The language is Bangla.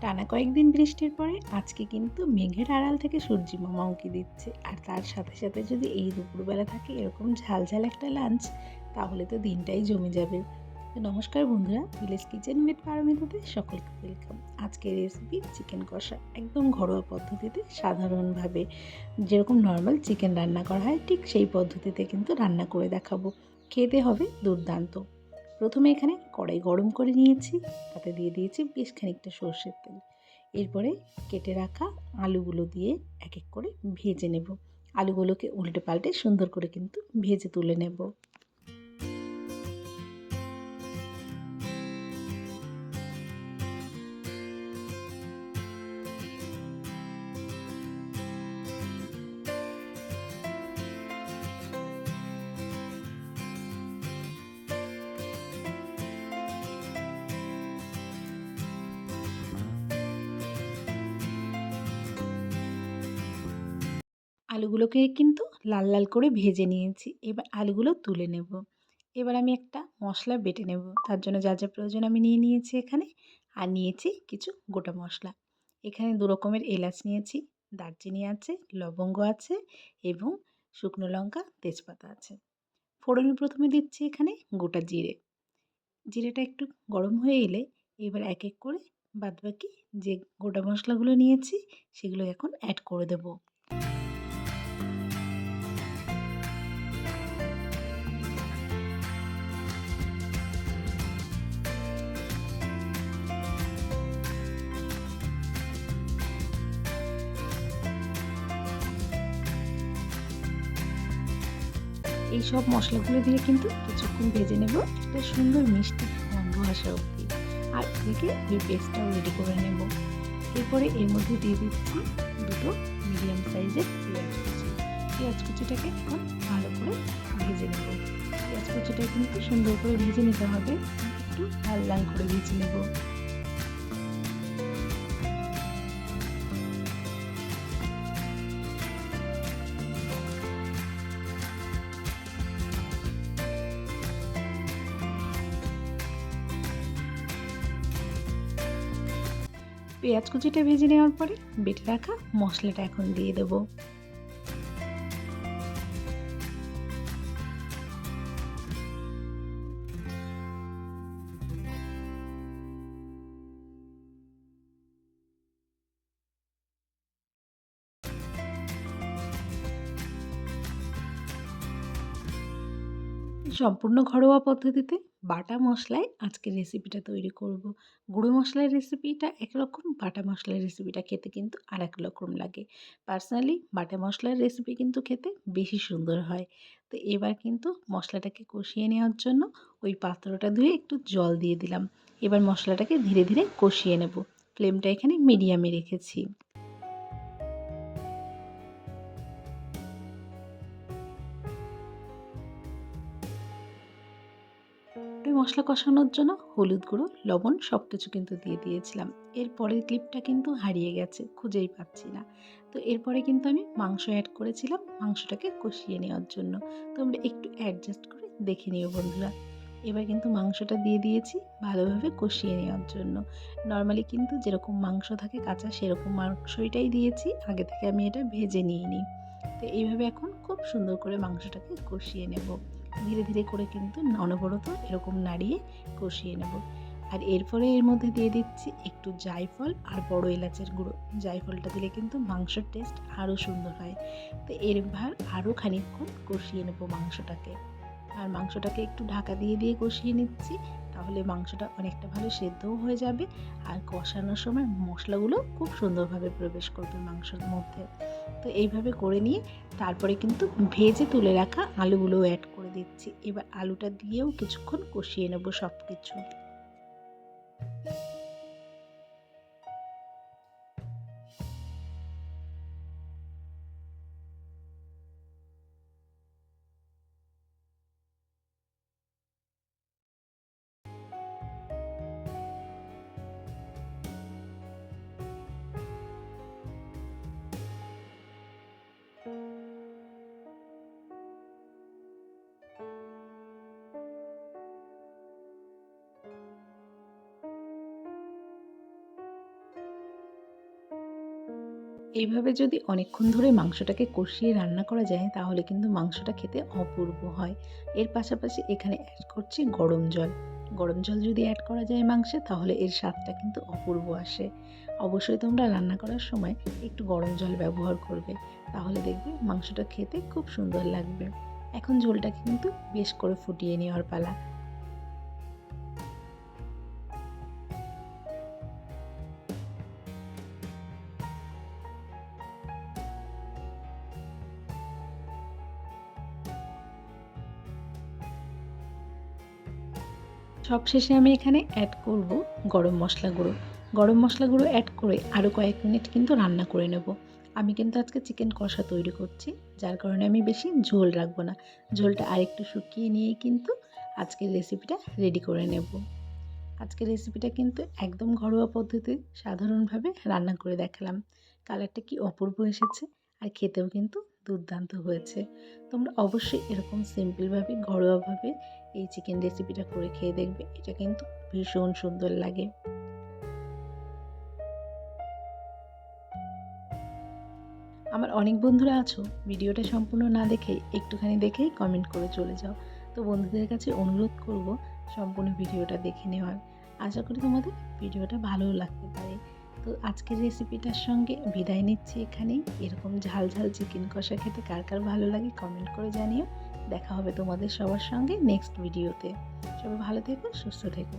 টানা কয়েকদিন বৃষ্টির পরে আজকে কিন্তু মেঘের আড়াল থেকে সূর্যি মামা উঁকি দিচ্ছে। আর তার সাথে সাথে যদি এই দুপুরবেলা থাকে এরকম ঝাল ঝাল একটা লাঞ্চ তাহলে তো দিনটাই জমে যাবে। নমস্কার বন্ধুরা, ভিলেজ কিচেন উইথ পারমিতাতে সকলকে ওয়েলকাম আজকের রেসিপি চিকেন কষা। একদম ঘরোয়া পদ্ধতিতে সাধারণভাবে যেরকম নর্মাল চিকেন রান্না করা হয়, ঠিক সেই পদ্ধতিতে কিন্তু রান্না করে দেখাবো। খেতে হবে দুর্দান্ত। প্রথমে এখানে কড়াই গরম করে নিয়েছি, তাতে দিয়ে দিয়েছি বেশ খানিকটা সর্ষের তেল। এরপরে কেটে রাখা আলুগুলো দিয়ে এক এক করে ভেজে নেব। আলুগুলোকে উল্টে পাল্টে সুন্দর করে কিন্তু ভেজে তুলে নেব। আলুগুলোকে কিন্তু লাল লাল করে ভেজে নিয়েছি। এবার আলুগুলো তুলে নেব। এবার আমি একটা মশলা বেটে নেব। তার জন্য যা যা প্রয়োজন আমি নিয়ে নিয়েছি এখানে। আর নিয়েছি কিছু গোটা মশলা। এখানে দু রকমের এলাচ নিয়েছি, দারচিনি আছে, লবঙ্গ আছে এবং শুকনো লঙ্কা, তেজপাতা আছে। ফোড়নে প্রথমে দিচ্ছি এখানে গোটা জিরে। জিরেটা একটু গরম হয়ে এলে এবার এক এক করে বাদবাকি যে গোটা মশলাগুলো নিয়েছি সেগুলো এখন অ্যাড করে দেবো। এই সব মশলাগুলো দিয়ে কিন্তু কিছুক্ষণ ভেজে নেব। একটা সুন্দর মিষ্টি গন্ধ আসা অবধি। আর থেকে ওই পেস্টটাও রেডি করে নেব। এরপরে এর মধ্যে দিয়ে দিচ্ছি দুটো মিডিয়াম সাইজের পেঁয়াজ কুচি। পেঁয়াজ কুচিটাকে এখন ভালো করে ভেজে নেব। পেঁয়াজ কুচিটা কিন্তু সুন্দর করে ভেজে নিতে হবে। একটু লাল লাল করে ভেজে নেব। পেঁয়াজ কুচিটা ভেজে নেওয়ার পরে বেটে রাখা মশলাটা এখন দিয়ে দেবো। সম্পূর্ণ ঘরোয়া পদ্ধতিতে বাটা মশলায় আজকের রেসিপিটা তৈরি করব। গুঁড়ো মশলার রেসিপিটা একরকম, বাটা মশলার রেসিপিটা খেতে কিন্তু আর এক রকম লাগে। পার্সোনালি বাটা মশলার রেসিপি কিন্তু খেতে বেশি সুন্দর হয়। তো এবার কিন্তু মশলাটাকে কষিয়ে নেওয়ার জন্য ওই পাত্রটা ধুয়ে একটু জল দিয়ে দিলাম। এবার মশলাটাকে ধীরে ধীরে কষিয়ে নেব। ফ্লেমটা এখানে মিডিয়ামে রেখেছি। মশলা কষানোর জন্য হলুদ গুঁড়ো, লবণ সব কিছু কিন্তু দিয়ে দিয়েছিলাম। এরপরের ক্লিপটা কিন্তু হারিয়ে গেছে, খুঁজেই পাচ্ছি না। তো এরপরে কিন্তু আমি মাংস অ্যাড করেছিলাম, মাংসটাকে কষিয়ে নেওয়ার জন্য। তোমরা একটু অ্যাডজাস্ট করে দেখে নিও বন্ধুরা। এবার কিন্তু মাংসটা দিয়ে দিয়েছি ভালোভাবে কষিয়ে নেওয়ার জন্য। নর্মালি কিন্তু যেরকম মাংস থাকে কাঁচা, সেরকম মাংসটাই দিয়েছি। আগে থেকে আমি এটা ভেজে নিয়ে নিই তো এইভাবে এখন খুব সুন্দর করে মাংসটাকে কষিয়ে নেব। ধীরে ধীরে করে কিন্তু অনবরত এরকম নাড়িয়ে কষিয়ে নেব। আর এরপরে এর মধ্যে দিয়ে দিচ্ছি একটু জায়ফল আর বড় এলাচের গুঁড়ো। জায়ফলটা দিলে কিন্তু মাংসের টেস্ট আরও সুন্দর হয়। তো এর এরবার আরও খানিকক্ষণ কষিয়ে নেব মাংসটাকে। আর মাংসটাকে একটু ঢাকা দিয়ে দিয়ে কষিয়ে নিচ্ছি। তাহলে মাংসটা অনেকটা ভালো সেদ্ধও হয়ে যাবে। আর কষানোর সময় মশলাগুলো খুব সুন্দরভাবে প্রবেশ করবে মাংসের মধ্যে। তো এইভাবে করে নিয়ে তারপরে কিন্তু ভেজে তুলে রাখা আলুগুলো অ্যাড করে দিচ্ছি। এবার আলুটা দিয়েও কিছুক্ষণ কষিয়ে নেব সব কিছু এইভাবে যদি অনেকক্ষণ ধরে মাংসটাকে কষিয়ে রান্না করা যায়, তাহলে কিন্তু মাংসটা খেতে অপূর্ব হয়। এর পাশাপাশি এখানে অ্যাড করছি গরম জল। গরম জল যদি অ্যাড করা যায় মাংসে, তাহলে এর স্বাদটা কিন্তু অপূর্ব আসে। অবশ্যই তোমরা রান্না করার সময় একটু গরম জল ব্যবহার করবে। তাহলে দেখবে মাংসটা খেতে খুব সুন্দর লাগবে। এখন ঝোলটাকে কিন্তু বেশ করে ফুটিয়ে নেওয়ার পালা। সবশেষে আমি এখানে অ্যাড করব গরম মশলা গুঁড়ো। গরম মশলা গুঁড়ো অ্যাড করে আরও কয়েক মিনিট কিন্তু রান্না করে নেব। আমি কিন্তু আজকে চিকেন কষা তৈরি করছি, যার কারণে আমি বেশি ঝোল রাখব না। ঝোলটা আরেকটু শুকিয়ে নিয়েই কিন্তু আজকের রেসিপিটা রেডি করে নেব। আজকের রেসিপিটা কিন্তু একদম ঘরোয়া পদ্ধতি সাধারণভাবে রান্না করে দেখালাম। কালারটা কি অপূর্ব এসেছে। আর খেতেও কিন্তু দুর্দান্ত হয়েছে। তোমরা অবশ্যই এরকম সিম্পলভাবে ঘরোয়াভাবে এই চিকেন রেসিপিটা করে খেয়ে দেখবে। এটা কিন্তু ভীষণ সুন্দর লাগে। আমার অনেক বন্ধুরা আছো, ভিডিওটা সম্পূর্ণ না দেখে একটুখানি দেখেই কমেন্ট করে চলে যাও। তো বন্ধুদের কাছে অনুরোধ করব সম্পূর্ণ ভিডিওটা দেখে নেওয়ার। আশা করি তোমাদের ভিডিওটা ভালোও লাগতে পারে। তো আজকের রেসিপিটার সঙ্গে বিদায় নিচ্ছি এখানেই। এরকম ঝাল ঝাল চিকেন কষা খেতে কার কার ভালো লাগে কমেন্ট করে জানিও। দেখা হবে তোমাদের সবার সঙ্গে নেক্সট ভিডিওতে সবাই ভালো থেকো, সুস্থ থেকো।